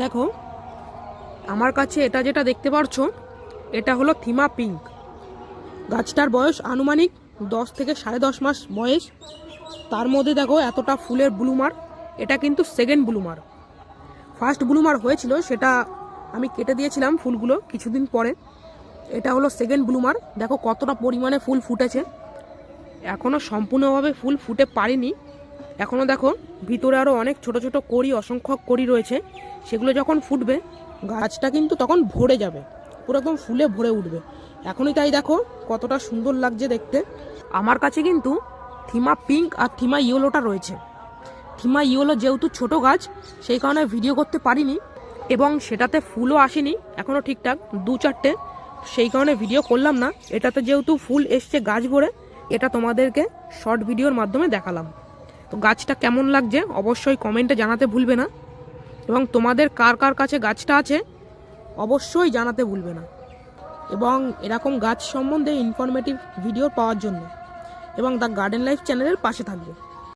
দেখো, আমার কাছে এটা যেটা দেখতে পারছ, এটা হলো থিমা পিঙ্ক। গাছটার বয়স আনুমানিক দশ থেকে সাড়ে দশ মাস বয়স। তার মধ্যে দেখো এতটা ফুলের ব্লুমার, এটা কিন্তু সেকেন্ড ব্লুমার। ফার্স্ট ব্লুমার হয়েছিল, সেটা আমি কেটে দিয়েছিলাম ফুলগুলো কিছুদিন পরে। এটা হলো সেকেন্ড ব্লুমার, দেখো কতটা পরিমাণে ফুল ফুটেছে। এখনও সম্পূর্ণভাবে ফুল ফুটে পারিনি। এখনও দেখো, ভিতরে আরও অনেক ছোট ছোট কড়ি, অসংখ্য কড়ি রয়েছে। সেগুলো যখন ফুটবে, গাছটা কিন্তু তখন ভরে যাবে। পুরো একদম ফুলে ভরে উঠবে। এখনই তাই দেখো, কতটা সুন্দর লাগছে দেখতে। আমার কাছে কিন্তু থিমা পিঙ্ক আর থিমা ইয়েলোটা রয়েছে। থিমা ইয়েলো যেহেতু ছোট গাছ, সেই কারণে ভিডিও করতে পারিনি এবং সেটাতে ফুলও আসেনি এখনও ঠিকঠাক, দু চারটে। সেই কারণে ভিডিও করলাম না। এটাতে যেহেতু ফুল এসছে গাছ ভরে, এটা তোমাদেরকে শর্ট ভিডিওর মাধ্যমে দেখালাম। তো গাছটা কেমন লাগছে অবশ্যই কমেন্টে জানাতে ভুলবে না। এবং তোমাদের কার কার কাছে গাছটা আছে অবশ্যই জানাতে ভুলবে না। এবং এরকম গাছ সম্বন্ধে ইনফরমেটিভ ভিডিও পাওয়ার জন্য। এবং দ্য গার্ডেন লাইফ চ্যানেলের পাশে থাকবে।